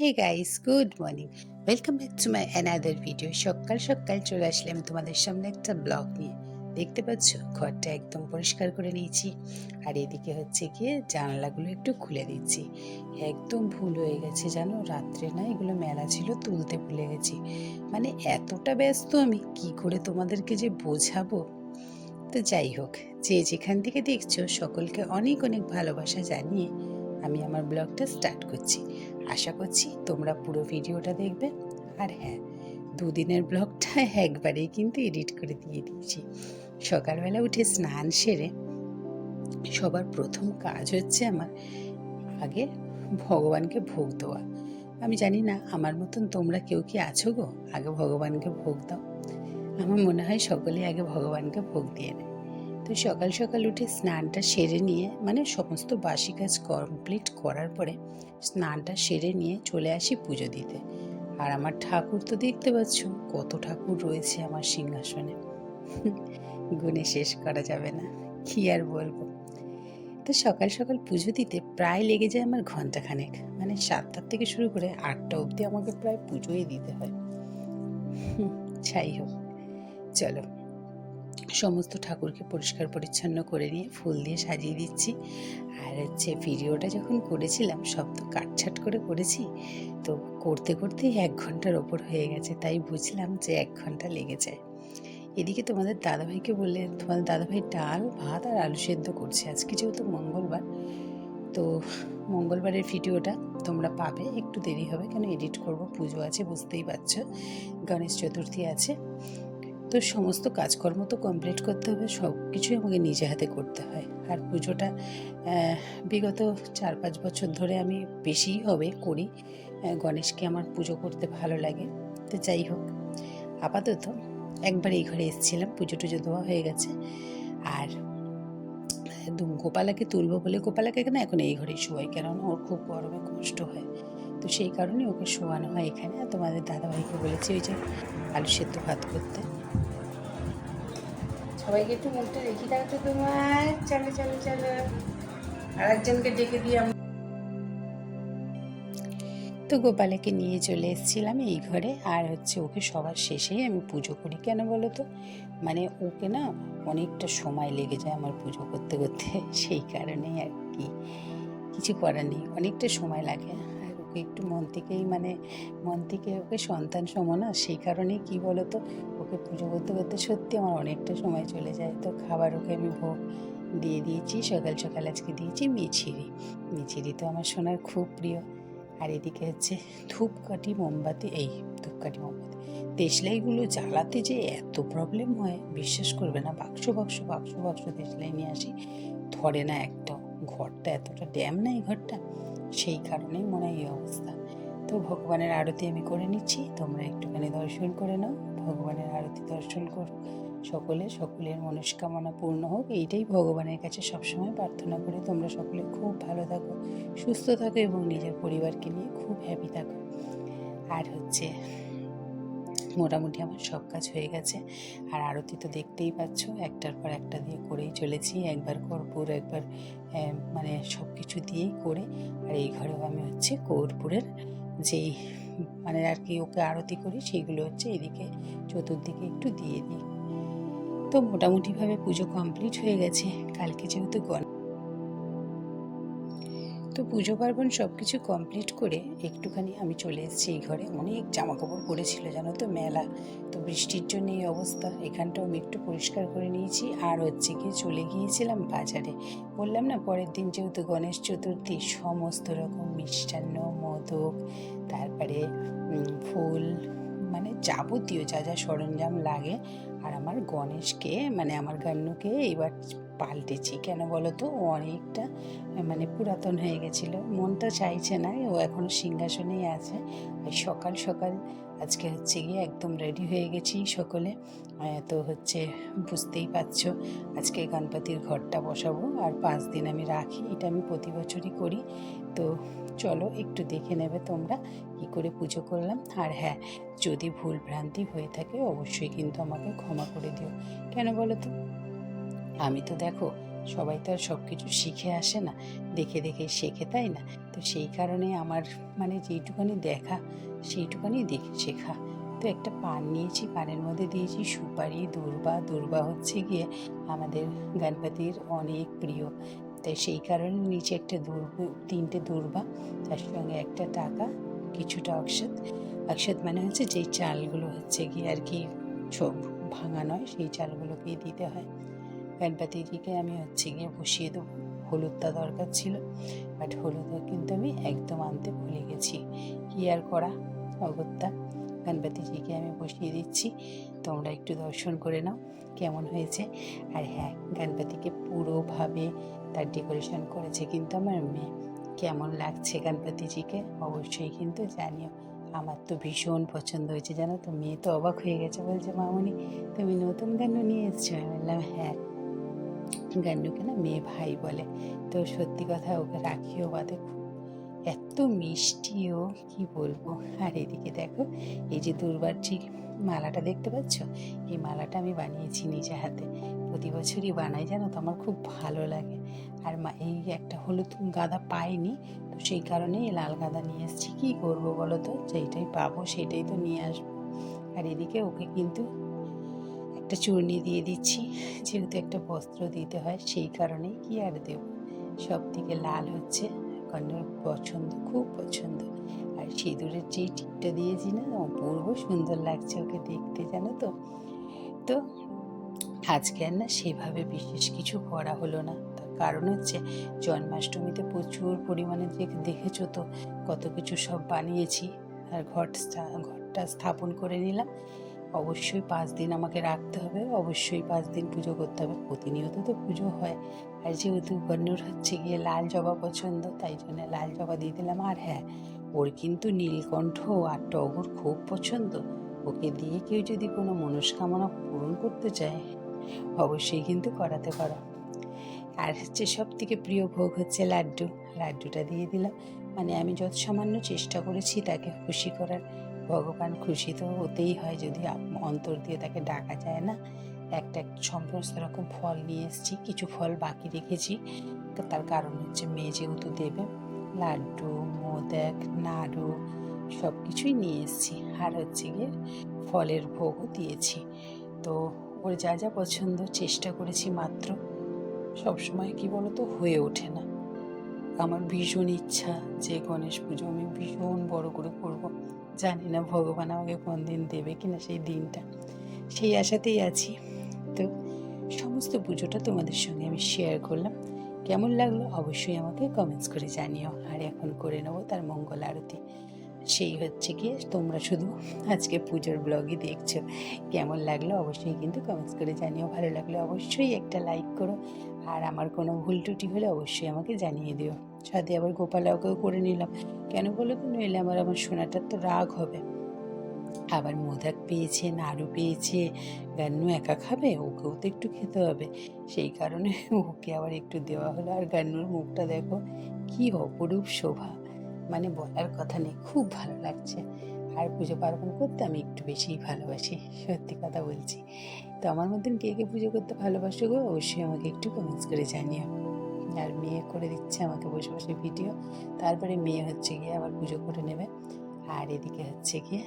Hey guys good morning welcome back to my another video সকাল সকাল চলে আসলাম তোমাদের সামনে একটা ব্লগ নিয়ে। দেখতে পাচ্ছ? ঘরটা একদম পরিষ্কার করে নিয়েছি। আর এদিকে হচ্ছে গিয়ে জানলাগুলো একটু খুলে দিচ্ছি। একদম ভুল হয়ে গেছে জানো? রাত্রে না এগুলো মেলা ছিল, তুলতে ভুলে গেছি। মানে এতটা ব্যস্ত আমি, কি করে তোমাদেরকে যে বোঝাবো? তো যাই হোক, যে যেখান থেকে দেখছ, সকলকে অনেক অনেক ভালোবাসা জানিয়ে আমি আমার ব্লগটা স্টার্ট করছি। আশা করছি তোমরা পুরো ভিডিওটা দেখবে। আর হ্যাঁ দুদিনের ব্লগটা একবারেই কিন্তু এডিট করে দিয়ে দিয়েছি। সকালবেলা উঠে স্নান সেরে সবার প্রথম কাজ হচ্ছে আমার আগে ভগবানকে ভোগ দেওয়া। আমি জানি না, আমার মতন তোমরা কেউ কি আছো গো? আগে ভগবানকে ভোগ দাও। আমার মনে হয় সকলেই আগে ভগবানকে ভোগ দিয়ে নেয়। তো সকাল সকাল উঠে স্নানটা সেরে নিয়ে মানে সমস্ত বাসি কাজ কমপ্লিট করার পরে স্নানটা সেরে নিয়ে চলে আসি পুজো দিতে। আর আমার ঠাকুর তো দেখতে পাচ্ছ, কত ঠাকুর রয়েছে আমার সিংহাসনে। গুণে শেষ করা যাবে না, কি আর বলব। তো সকাল সকাল পুজো দিতে প্রায় লেগে যায় আমার ঘন্টাখানেক মানে সাতটার থেকে শুরু করে আটটা অবধি আমাকে প্রায় পুজোই দিতে হয়। যাই হোক, চলো। সমস্ত ঠাকুরকে পরিষ্কার পরিচ্ছন্ন করে নিয়ে ফুল দিয়ে সাজিয়ে দিচ্ছি। আর হচ্ছে ভিডিওটা যখন করেছিলাম, সব তো কাটছাট করে করেছি। তো করতে করতেই এক ঘণ্টার ওপর হয়ে গেছে, তাই বুঝলাম যে এক ঘণ্টা লেগে যায়। এদিকে তোমাদের দাদাভাইকে বললে, তোমাদের দাদাভাই ডাল, ভাত আর আলু সেদ্ধ করছে। আজকে যেহেতু মঙ্গলবার, তো মঙ্গলবারের ভিডিওটা তোমরা পাবে। একটু দেরি হবে কেন? এডিট করব, পুজো আছে, বুঝতেই পারছ। গণেশ চতুর্থী আছে। তো সমস্ত কাজকর্ম তো কমপ্লিট করতে হবে সব কিছুই আমাকে নিজে হাতে করতে হয়। আর পুজোটা বিগত চার পাঁচ বছর ধরে আমি বেশিই হবে করি। গণেশকে আমার পুজো করতে ভালো লাগে। তো যাই হোক, আপাতত একবার এই ঘরে এসেছিলাম, পুজো টুজো দেওয়া হয়ে গেছে। আর গোপালাকে তুলবো বলে গোপালাকে কেন এখন এই ঘরেই শোয়াই? কেননা ওর খুব গরমে কষ্ট হয়। তো সেই কারণে ওকে শোয়ানো হয় এখানে। আর তোমাদের দাদাভাইকে বলেছি, ওই যে আলু সেদ্ধ ভাত করতে। সবাইকে একটু মুখটা রেখে দাও তো তোমার। চলো চলো চলো। আর একজনকে ডেকে দিয়ে আমি তো গোপালাকে নিয়ে চলে এসেছিলাম এই ঘরে। আর হচ্ছে ওকে সবার শেষেই আমি পুজো করি। কেন বলো তো? মানে ওকে না অনেকটা সময় লেগে যায় আমার পুজো করতে করতে। সেই কারণেই আর কি। কিছু করার নেই। অনেকটা সময় লাগে। আর ওকে একটু মন থেকেই মানে মন থেকে ওকে সন্তান সম না, সেই কারণে কি বলো তো ওকে পুজো করতে করতে সত্যি আমার অনেকটা সময় চলে যায়। তো খাবার ওকে আমি ভোগ দিয়ে দিয়েছি, সকাল সকাল আজকে দিয়েছি মিছিরি। মিছিরি তো আমার সোনার খুব প্রিয়। আর এদিকে হচ্ছে ধূপকাঠি মোমবাতি, এই ধূপকাঠি মোমবাতি। দেশলাইগুলো জ্বালাতে যে এত প্রবলেম হয়, বিশ্বাস করবে না। বাক্স বাক্স বাক্স বাক্স দেশলাই নিয়ে আসি। ধরে না একটা ঘরটা এতটা ড্যাম না এই ঘরটা? সেই কারণেই মনে হয় এই অবস্থা। তো ভগবানের আরতি আমি করে নিচ্ছি। তোমরা একটুখানি দর্শন করে নাও। ভগবানের আরতি দর্শন করো। সকলে সকলের মনস্কামনা পূর্ণ হোক। এইটাই ভগবানের কাছে সবসময় প্রার্থনা করে। তোমরা সকলে খুব ভালো থাকো, সুস্থ থাকো এবং নিজের পরিবারকে নিয়ে খুব হ্যাপি থাকো। আর হচ্ছে, মোটামুটি আমার সব কাজ হয়ে গেছে। আর আরতি তো দেখতেই পাচ্ছ, একটার পর একটা দিয়ে করেই চলেছি। একবার কর্পূর, একবার মানে সব কিছু দিয়েই করে। আর এই ঘরেও আমি হচ্ছে কর্পূরের যেই মানে আর কি ওকে আরতি করি সেইগুলো হচ্ছে এদিকে চতুর্দিকে একটু দিয়ে দিই। তো মোটামুটিভাবে পুজো কমপ্লিট হয়ে গেছে, কালকে যেহেতু গণ তো পুজো পার্বণ সব কিছু কমপ্লিট করে একটুখানি আমি চলে এসেছি এই ঘরে। অনেক জামা কাপড় পরেছিল জানো তো? মেলা। তো বৃষ্টির জন্য এই অবস্থা। এখানটাও আমি একটু পরিষ্কার করে নিয়েছি। আর হচ্ছে গিয়ে চলে গিয়েছিলাম বাজারে। বললাম না, পরের দিন যেহেতু গণেশ চতুর্থী, সমস্ত রকম মিষ্টান্ন মোদক তারপরে ফুল মানে যাবতীয় যা যা সরঞ্জাম লাগে আর আমার গণেশকে মানে আমার গান্নুকে এবার পাল্টেছি। কেন বলো তো ও অনেকটা মানে পুরাতন হয়ে গেছিল। মনটা চাইছে না, ও এখনও সিংহাসনেই আছে। সকাল সকাল আজকে হচ্ছে গিয়ে একদম রেডি হয়ে গেছি সকলে। তো হচ্ছে বুঝতেই পারছ, আজকে গণপতির ঘরটা বসাবো। আর পাঁচ দিন আমি রাখি, এটা আমি প্রতি বছরই করি। তো চলো, একটু দেখে নেবে তোমরা কি করে পুজো করলাম। আর হ্যাঁ যদি ভুল ভ্রান্তি হয়ে থাকে, অবশ্যই কিন্তু আমাকে ক্ষমা করে দিও। কেন বলো তো? আমি তো দেখো, সবাই তো আর সব কিছু শিখে আসে না। দেখে দেখে শেখে, তাই না? তো সেই কারণে আমার মানে যেইটুখানি দেখা সেইটুখানি দেখে, শেখা। তো একটা পান নিয়েছি, পানের মধ্যে দিয়েছি সুপারি, দূর্বা। দুর্বা হচ্ছে গিয়ে আমাদের গণপতির অনেক প্রিয়। তাই সেই কারণে নিচে একটা দূর্ব, তিনটে দূর্বা, তার সঙ্গে একটা টাকা, কিছুটা অক্ষত। অক্ষত মানে হচ্ছে যেই চালগুলো হচ্ছে গিয়ে আর কি সব ভাঙা নয়, সেই চালগুলোকেই দিতে হয়। গণপতিজিকে আমি হচ্ছে গিয়ে বসিয়ে দেবো। হলুদটা দরকার ছিল বাট হলুদও কিন্তু আমি একদম আনতে ভুলে গেছি। কি আর করা? অগত্যা। গণপতিজিকে আমি বসিয়ে দিচ্ছি। তোমরা একটু দর্শন করে নাও, কেমন হয়েছে। আর হ্যাঁ গণপতিকে পুরোভাবে তার ডেকোরেশন করেছে কিন্তু আমার মেয়ে। কেমন লাগছে গণপতিজিকে? অবশ্যই কিন্তু জানিও। আমার তো ভীষণ পছন্দ হয়েছে, জানো তো? মেয়ে তো অবাক হয়ে গেছে, বলছে, মামনি, তুমি নতুন গান নিয়ে এসছো? আমি বললাম হ্যাঁ। গান্ডুকে না মেয়ে ভাই বলে। তো সত্যি কথা ওকে রাখিও বাদে, খুব এত মিষ্টিও কি বলব? আর এদিকে দেখো, এই যে দুর্বার মালাটা দেখতে পাচ্ছ? এই মালাটা আমি বানিয়েছি নিজে হাতে। প্রতি বছরই বানাই, জানো তো? আমার খুব ভালো লাগে। আর মা, এই একটা হলুদ গাঁদা পাইনি, তো সেই কারণে এই লাল গাঁদা নিয়ে এসেছি। কী করব বলো তো? যেইটাই পাবো সেটাই তো নিয়ে আসব। আর এদিকে ওকে কিন্তু একটা চূর্ণি দিয়ে দিচ্ছি, যেহেতু একটা বস্ত্র দিতে হয়, সেই কারণেই কি আর দেব? সব থেকে লাল হচ্ছে কন্যার পছন্দ, খুব পছন্দ। আর সিঁদুরের যেই টিপটা দিয়েছি না অপূর্ব সুন্দর লাগছে ওকে দেখতে, জানো তো? তো আজকে আর না সেভাবে বিশেষ কিছু করা হলো না। তার কারণ হচ্ছে জন্মাষ্টমীতে প্রচুর পরিমাণে যে দেখেছ তো, কত কিছু সব বানিয়েছি আর ঘট ঘরটা স্থাপন করে নিলাম। অবশ্যই পাঁচ দিন আমাকে রাখতে হবে, অবশ্যই পাঁচ দিন পুজো করতে হবে। প্রতিনিয়ত তো পুজো হয়। আর যেহেতু কন্যুর হচ্ছে গিয়ে লাল জবা পছন্দ, তাই জন্য লাল জবা দিয়ে দিলাম। আর হ্যাঁ ওর কিন্তু নীলকণ্ঠ আর টগর খুব পছন্দ। ওকে দিয়ে কেউ যদি কোনো মনস্কামনা পূরণ করতে চায় অবশ্যই কিন্তু করাতে পারো। আর হচ্ছে সব থেকে প্রিয় ভোগ হচ্ছে লাড্ডু। লাড্ডুটা দিয়ে দিলাম। মানে আমি যত সামান্য চেষ্টা করেছি তাকে খুশি করার, ভগবান খুশি তো হতেই হয় যদি অন্তর দিয়ে তাকে ডাকা যায় না। একটা সমস্ত রকম ফল নিয়ে এসেছি, কিছু ফল বাকি রেখেছি। তার কারণ হচ্ছে মেয়ে যেহেতু দেবে, লাড্ডু, মোদক, নাড়ু সব কিছুই নিয়ে এসেছি। আর হচ্ছে গিয়ে ফলের ভোগও দিয়েছি। তো ওর যা যা পছন্দ চেষ্টা করেছি মাত্র সবসময় কি বলতো, হয়ে ওঠে না। আমার ভীষণ ইচ্ছা যে গণেশ পুজো আমি ভীষণ বড় করে করব। জানি না ভগবান আমাকে কোন দিন দেবে কিনা সেই দিনটা। সেই আশাতেই আছি। তো সমস্ত পুজোটা তোমাদের সঙ্গে আমি শেয়ার করলাম। কেমন লাগল অবশ্যই আমাকে কমেন্টস করে জানিও। আর এখন করে নেব তার মঙ্গল আরতি। সেই হচ্ছে গিয়ে তোমরা শুধু আজকে পুজোর ব্লগই দেখছ। কেমন লাগল অবশ্যই কিন্তু কমেন্টস করে জানিও। ভালো লাগলে অবশ্যই একটা লাইক করো। আর আমার কোনো ভুল ত্রুটি হলে অবশ্যই আমাকে জানিয়ে দিও। সাথে আবার গোপালাকেও করে নিলাম। কেন বলো তো? নইলে আমার আমার সোনাটার তো রাগ হবে। আবার মোদাক পেয়েছে, নাড়ু পেয়েছে, গান্নু একা খাবে, ওকেও তো একটু খেতে হবে। সেই কারণে ওকে আবার একটু দেওয়া হলো। আর গান্নুর মুখটা দেখো, কি অপরূপ শোভা। মানে বলার কথা নেই, খুব ভালো লাগছে। আর পুজো পার্বণ করতে আমি একটু বেশিই ভালোবাসি, সত্যি কথা বলছি। তো আমার মতন কে কে পুজো করতে ভালোবাসো গো, অবশ্যই আমাকে একটু কমেন্টস করে জানিও। আর মেয়ে করে দিচ্ছে আমাকে বসে বসে ভিডিও তারপরে মেয়ে হচ্ছে গিয়ে আবার পুজো করে নেবে। আর এদিকে হচ্ছে গিয়ে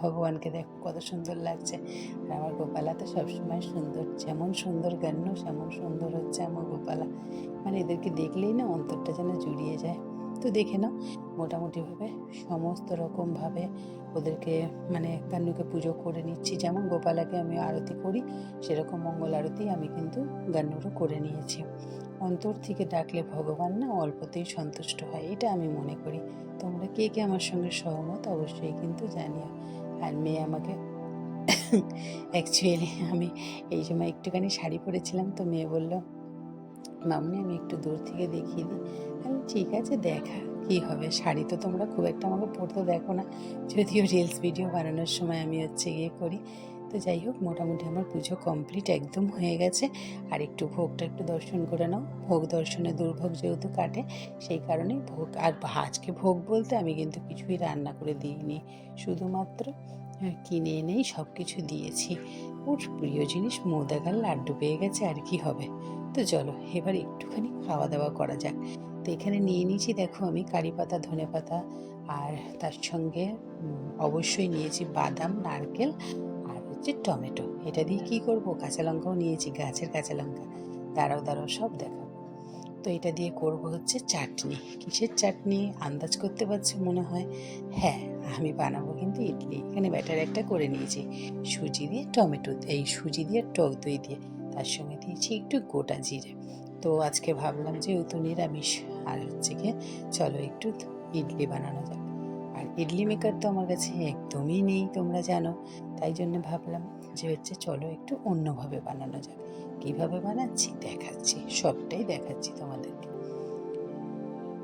ভগবানকে দেখো কত সুন্দর লাগছে। আর আমার গোপালা তো সবসময় সুন্দর, যেমন সুন্দর গান্য সেমন সুন্দর হচ্ছে আমার গোপালা। মানে এদেরকে দেখলেই না অন্তরটা যেন জুড়িয়ে যায়। তো দেখে নাও। মোটামুটিভাবে সমস্ত রকমভাবে ওদেরকে মানে গান্নুকে পুজো করে নিচ্ছি। যেমন গোপালাকে আমি আরতি করি, সেরকম মঙ্গল আরতি আমি কিন্তু গান্নুরও করে নিয়েছি। অন্তর থেকে ডাকলে ভগবান না অল্পতেই সন্তুষ্ট হয়, এটা আমি মনে করি। তোমরা কে কে আমার সঙ্গে সহমত অবশ্যই কিন্তু জানিও। আর মেয়ে আমাকে অ্যাকচুয়ালি আমি এই সময় একটুখানি শাড়ি পরেছিলাম, তো মেয়ে বলল মামনি, আমি একটু দূর থেকে দেখিয়ে দিই। আমি ঠিক আছে, দেখা, কি হবে? শাড়ি তো তোমরা খুব একটা আমাকে পরতে দেখো না। যদিও রিলস ভিডিও বানানোর সময় আমি হচ্ছে গিয়ে করি। তো যাই হোক, মোটামুটি আমার পুজো কমপ্লিট একদম হয়ে গেছে। আর একটু ভোগটা একটু দর্শন করে নাও। ভোগ দর্শনে দুর্ভোগ যেহেতু কাটে, সেই কারণে ভোগ, আর আজকে ভোগ বলতে আমি কিন্তু কিছুই রান্না করে দিইনি। শুধুমাত্র কিনে এনেই সব কিছু দিয়েছি। ওর প্রিয় জিনিস মোদাগার লাড্ডু পেয়ে গেছে, আর কি হবে? তো চলো, এবার একটুখানি খাওয়া দাওয়া করা যাক। তো এখানে নিয়ে নিয়েছি, দেখো আমি কারি পাতা, ধনে পাতা, আর তার সঙ্গে অবশ্যই নিয়েছি বাদাম, নারকেল, আর হচ্ছে টমেটো। এটা দিয়ে কী করব? কাঁচা লঙ্কাও নিয়েছি, গাছের কাঁচা লঙ্কা। দাঁড়াও দাঁড়াও, সব দেখাবো। তো এটা দিয়ে করব হচ্ছে চাটনি। কিসের চাটনি? আন্দাজ করতে পারছ মনে হয়? হ্যাঁ আমি বানাবো কিন্তু ইডলি। এখানে ব্যাটার একটা করে নিয়েছি। সুজি দিয়ে টমেটো, এই সুজি দিয়ে টক দই দিয়ে। তার সঙ্গে দিয়েছি একটু গোটা জিরে। তো আজকে ভাবলাম যে ও তো নিরামিষ, আর হচ্ছে গিয়ে চলো একটু ইডলি বানানো যাক। আর ইডলি মেকার তো আমার কাছে একদমই নেই, তোমরা জানো। তাই জন্য ভাবলাম যে হচ্ছে চলো একটু অন্যভাবে বানানো যাক। কীভাবে বানাচ্ছি? দেখাচ্ছি, সবটাই দেখাচ্ছি তোমাদেরকে।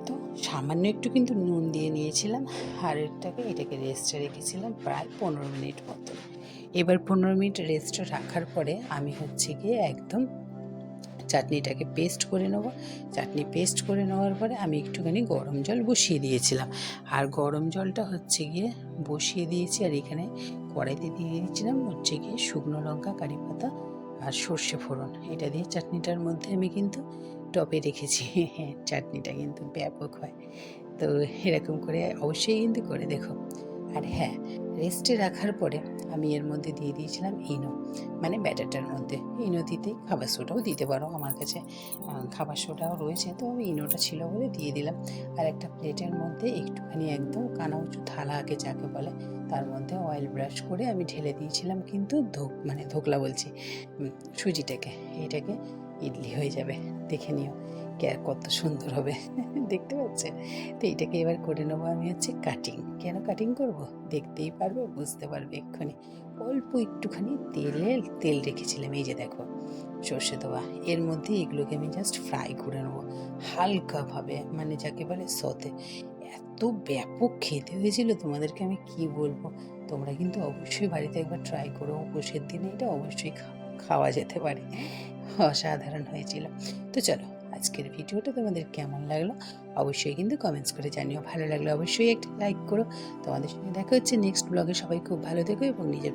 তো সামান্য একটু কিন্তু নুন দিয়ে নিয়েছিলাম, আর এটাকে এটাকে রেস্টে রেখেছিলাম প্রায় পনেরো মিনিট মতো এবার পনেরো মিনিট রেস্টে রাখার পরে আমি হচ্ছে গিয়ে একদম চাটনিটাকে পেস্ট করে নেব। চাটনি পেস্ট করে নেওয়ার পরে আমি একটুখানি গরম জল বসিয়ে দিয়েছিলাম। আর গরম জলটা হচ্ছে গিয়ে বসিয়ে দিয়েছি আর এখানে কড়াইতে দিয়ে দিয়েছিলাম হচ্ছে গিয়ে শুকনো লঙ্কা, কারি পাতা আর সর্ষে ফোড়ন। এটা দিয়ে চাটনিটার মধ্যে আমি কিন্তু টপে রেখেছি। হ্যাঁ চাটনিটা কিন্তু ব্যাপক হয়। তো এরকম করে অবশ্যই কিন্তু করে দেখো। আর হ্যাঁ রেস্টে রাখার পরে আমি এর মধ্যে দিয়ে দিয়েছিলাম ইনো। মানে ব্যাটারটার মধ্যে। ইনো দিতে খাবার সোডাও দিতে পারো আমার কাছে। খাবার সোডাও রয়েছে, তো ইনোটা ছিল বলে দিয়ে দিলাম। আর একটা প্লেটের মধ্যে একটুখানি একদম কানা উঁচু থালা আগে যাকে বলে, তার মধ্যে অয়েল ব্রাশ করে আমি ঢেলে দিয়েছিলাম কিন্তু ধোক মানে ধোকলা বলছি সুজিটাকে, এটাকে ইডলি হয়ে যাবে। দেখে নিও কত সুন্দর হবে। দেখতে পাচ্ছে? তো এটাকে এবার করে নেব আমি হচ্ছে কাটিং কেন কাটিং করব? দেখতেই পারবে, বুঝতে পারবে এক্ষুনি। অল্প একটুখানি তেলে, তেল রেখেছিলাম, এই যে দেখো, সর্ষে দেওয়া এর মধ্যে এগুলোকে আমি জাস্ট ফ্রাই করে নেব। হালকাভাবে মানে যাকে বলে সতে। এত ব্যাপক খেতে হয়েছিল, তোমাদেরকে আমি কি বলব? তোমরা কিন্তু অবশ্যই বাড়িতে একবার ট্রাই করো। উপোসের দিনে এটা অবশ্যই খাওয়া যেতে পারে। অসাধারণ হয়েছিল। তো চলো, আজকের ভিডিওটা তোমাদের কেমন লাগল? অবশ্যই কিন্তু কমেন্টস করে জানিও। ভালো লাগল অবশ্যই একটা লাইক করো। তোমাদের সঙ্গে দেখা হচ্ছে নেক্সট ব্লগে সবাই খুব ভালো থেকো এবং নিজের